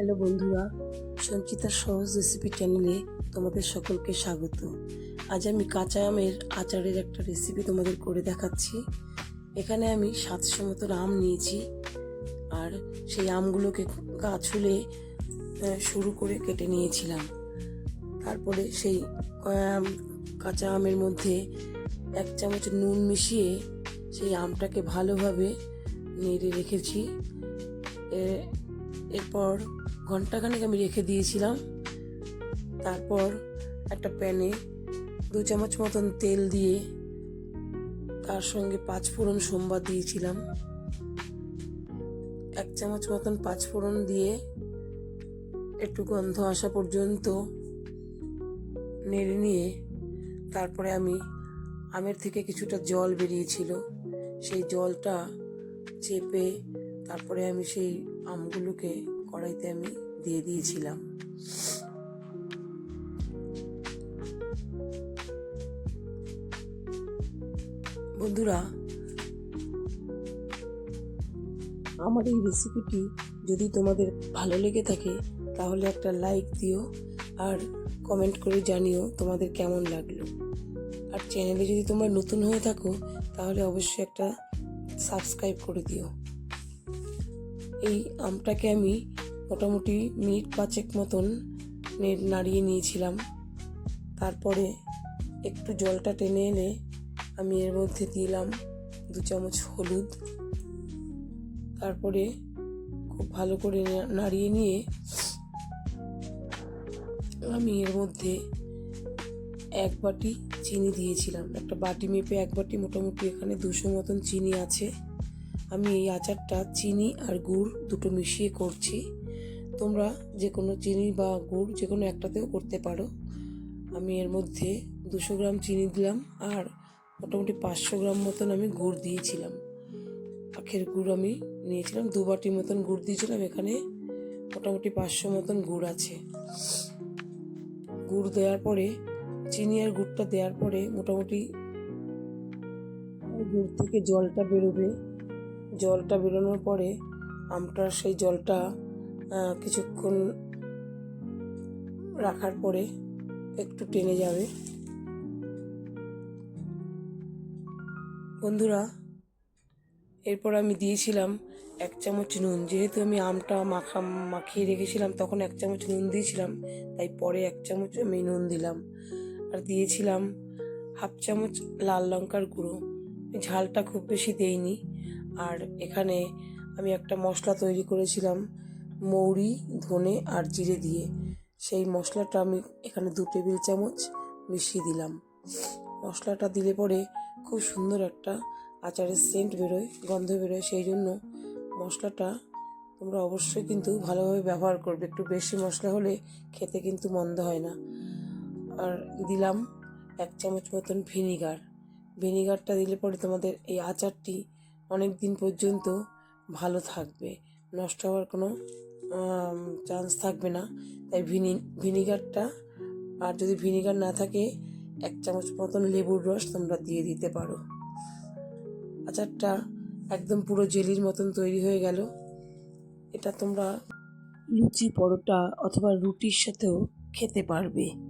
Hello বন্ধুরা, সঞ্চিতার সহজ recipe চ্যানেলে তোমাদের সকলকে স্বাগত। আজ আমি কাঁচা আমের আচারের একটা রেসিপি তোমাদের করে দেখাচ্ছি। এখানে আমি সাতশো মতো আম নিয়েছি, আর সেই আমগুলোকে গাছ ছুলে শুরু করে কেটে নিয়েছিলাম। তারপরে সেই কাঁচা আমের মধ্যে এক চামচ নুন মিশিয়ে সেই আমটাকে ভালোভাবে নেড়ে রেখেছি। এরপর ঘন্টাখানেক আমি রেখে দিয়েছিলাম। তারপর একটা প্যানে দু চামচ মতন তেল দিয়ে তার সঙ্গে পাঁচ ফোড়ন সোমবার দিয়েছিলাম। এক চামচ মতন পাঁচ ফোড়ন দিয়ে একটু গন্ধ আসা পর্যন্ত নেড়ে নিয়ে তারপরে আমি আমের থেকে কিছুটা জল বেরিয়েছিল। সেই জলটা চেপে তারপরে আমি সেই আমগুলোকে কড়াইতে আমি দিয়ে দিয়েছিলাম। বন্ধুরা, আমার এই রেসিপিটি যদি তোমাদের ভালো লেগে থাকে, তাহলে একটা লাইক দিও আর কমেন্ট করে জানিও তোমাদের কেমন লাগল। আর চ্যানেলে যদি তোমরা নতুন হয়ে থাকো, তাহলে অবশ্যই একটা সাবস্ক্রাইব করে দিও। এই আমটাকে আমি মোটামুটি মিনিট পাঁচেক মতন নাড়িয়ে নিয়েছিলাম। তারপরে একটু জলটা টেনে এলে আমি এর মধ্যে দিলাম দু চামচ হলুদ। তারপরে খুব ভালো করে নাড়িয়ে নিয়ে আমি এর মধ্যে এক বাটি চিনি দিয়েছিলাম। একটা বাটি মেপে এক বাটি মোটামুটি এখানে দুশো মতন চিনি আছে। আমি এই আচারটা চিনি আর গুড় দুটো মিশিয়ে করছি। তোমরা যে কোনো চিনি বা গুড় যে কোনো একটাতেও করতে পারো। আমি এর মধ্যে দুশো গ্রাম চিনি দিলাম আর মোটামুটি পাঁচশো গ্রাম মতন আমি গুড় দিয়েছিলাম। আখের গুড় আমি নিয়েছিলাম, দু বাটি মতন গুড় দিয়েছিলাম। এখানে মোটামুটি পাঁচশো মতন গুড় আছে। গুড় দেওয়ার পরে, চিনি আর গুড়টা দেওয়ার পরে মোটামুটি গুড় থেকে জলটা বেরোবে। জলটা বেরোনোর পরে আমটার সেই জলটা কিছুক্ষণ রাখার পরে একটু টেনে যাবে। বন্ধুরা, এরপর আমি দিয়েছিলাম এক চামচ নুন। যেহেতু আমি আমটা মাখা, মাখিয়ে রেখেছিলাম, তখন এক চামচ নুন দিয়েছিলাম, তাই পরে এক চামচ আমি নুন দিলাম। আর দিয়েছিলাম হাফ চামচ লাল লঙ্কার গুঁড়ো। ঝালটা খুব বেশি দেইনি। আর এখানে আমি একটা মশলা তৈরি করেছিলাম, মৌরি, ধনে আর জিরে দিয়ে। সেই মশলাটা আমি এখানে দু টেবিল চামচ মিশিয়ে দিলাম। মশলাটা দিলে পরে খুব সুন্দর একটা আচারের সেন্ট বেরোয়, গন্ধ বেরোয়। সেই জন্য মশলাটা তোমরা অবশ্যই কিন্তু ভালোভাবে ব্যবহার করবে। একটু বেশি মশলা হলে খেতে কিন্তু মন্দ হয় না। আর দিলাম এক চামচ মতন ভিনিগার। ভিনিগারটা দিলে পরে তোমাদের এই আচারটি অনেক দিন পর্যন্ত ভালো থাকবে। নষ্ট হওয়ার কোনো চান্স থাকবে না। তাই ভিনি, ভিনিগারটা, আর যদি ভিনিগার না থাকে, এক চামচ মতন লেবুর রস তোমরা দিয়ে দিতে পারো। আচারটা একদম পুরো জেলির মতন তৈরি হয়ে গেল। এটা তোমরা লুচি পরোটা অথবা রুটির সাথেও খেতে পারবে।